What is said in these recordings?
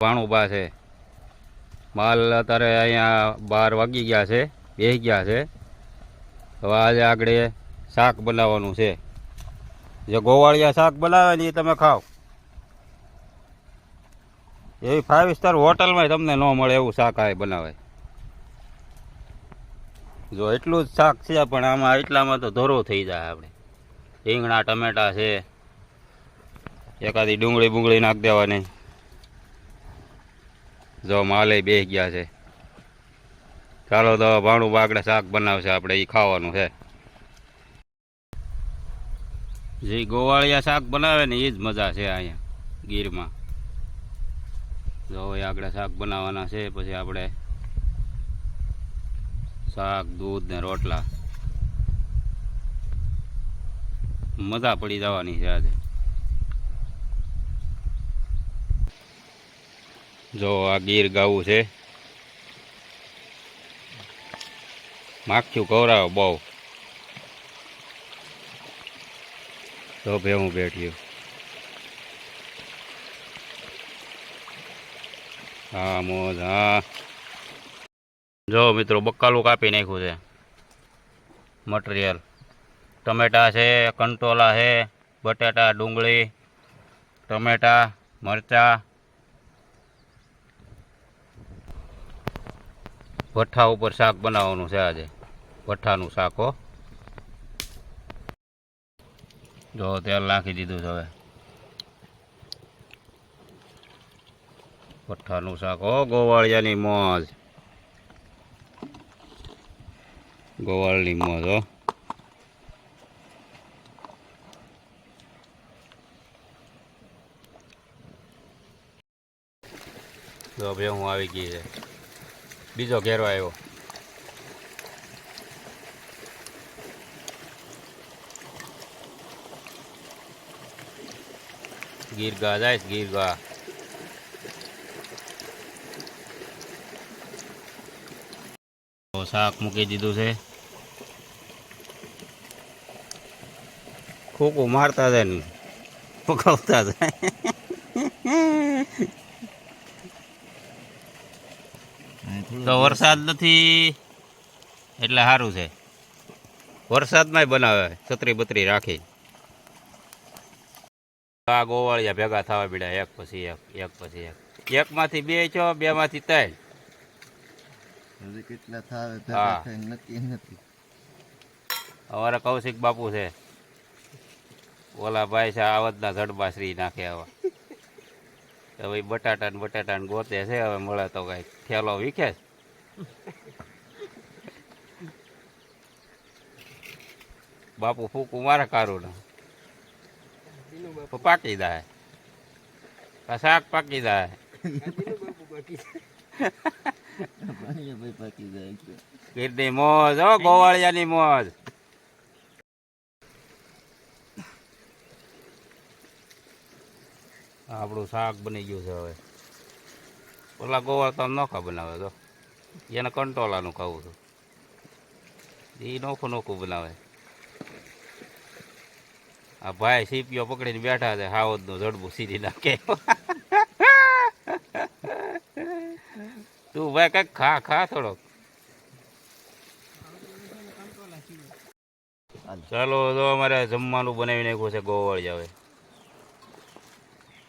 ભાણુબા છે. માલ અત્યારે અહીંયા બાર વાગી ગયા છે બેસી ગયા છે. હવે આજે આગળ શાક બનાવવાનું છે. જે ગોવાળિયા શાક બનાવે ને એ તમે ખાઓ. એવી ફાઇવ સ્ટાર હોટલમાં તમને ન મળે એવું શાક આ બનાવે. જો એટલું જ શાક છે, પણ આમાં એટલામાં તો ધોરો થઈ જાય આપણે. રીંગણા, ટમેટા છે. એકાદી ડુંગળી બુંગળી નાખી દેવાની. જો માલે બે ગયા છે. ચાલો તો ભાણું બાગડે શાક બનાવશે આપણે એ ખાવાનું છે. જે ગોવાળિયા શાક બનાવે ને એ જ મજા છે અહીંયા, ગીરમાં. જો આગળ શાક બનાવવાના છે, પછી આપણે શાક, દૂધ ને રોટલા. મજા પડી જવાની છે આજે. જો આ ગીર ગાવું છે. માખ્યું કવરાવો બહુ. તો ભેવું બેઠ્યું હા, મોજ, હા. જો મિત્રો, બક્કાલું કાપી નાખ્યું છે. મટીરિયલ. ટમેટા છે, કંટોલા છે, બટાટા, ડુંગળી, ટમેટા, મરચાં ભઠ્ઠા ઉપર શાક બનાવવાનું છે આજે. ભઠ્ઠાનું શાક, હો. જો, તેલ નાખી દીધું છે હવે. ભઠ્ઠાનું શાક, હો, ગોવાળિયાની મોજ. ગોવાળની મોજ, હો. જો ભાઈ હું આવી ગઈ છે. બીજો ઘેરો આવ્યો. ગીર ગા જાય ગીર ગા શાક મૂકી દીધું છે. ખોખું મારતા જાય પકવતા જાય. તો વરસાદ નથી એટલે સારું છે. વરસાદમાંય બનાવે છત્રી બત્રી રાખી. આ ગોવાળિયા ભેગા થવા પડ્યા એક પછી એક એક પછી એક. એકમાંથી બે છો બે માંથી ત્રણ કેટલા થાવે નક્કી નથી. અમારા કૌશિક બાપુ છે. ઓલા ભાઈ છે આવતના જડબા શ્રી નાખે હવે હવે ભાઈ બટાટા ને બટાટા ને ગોતે છે હવે મળે તો કઈ થેલો વીખે બાપુ ફૂકું મારે કારું ને પાકી દાય શાક પાકી દાય ગીરની મોજ હો ગોવાળિયાની મોજ. આપણું શાક બની ગયું છે હવે. ઓલા ગોવાળ તો નોખા બનાવે તો. એને કંટોલાનું ખાવું છું. એ નોખું નોખું બનાવે. આ ભાઈ સીપીઓ પકડીને બેઠા છે હાવદનું જડબું સીધી નાખે. તું ભાઈ કંઈક ખા ખા થોડોક. ચાલો, તો અમારે જમવાનું બનાવી નાખ્યું છે ગોવાળી આવે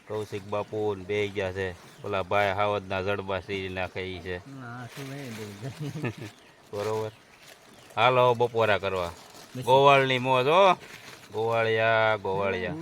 કૌશિક બાપુ બે ગયા છે. ઓલા ભાઈ હાવદના જડબા સીરી નાખે એ છે બરોબર. હાલો બપોરા કરવા. ગોવાળની મોજ હો. ગોવાળિયા ગોવાળિયા.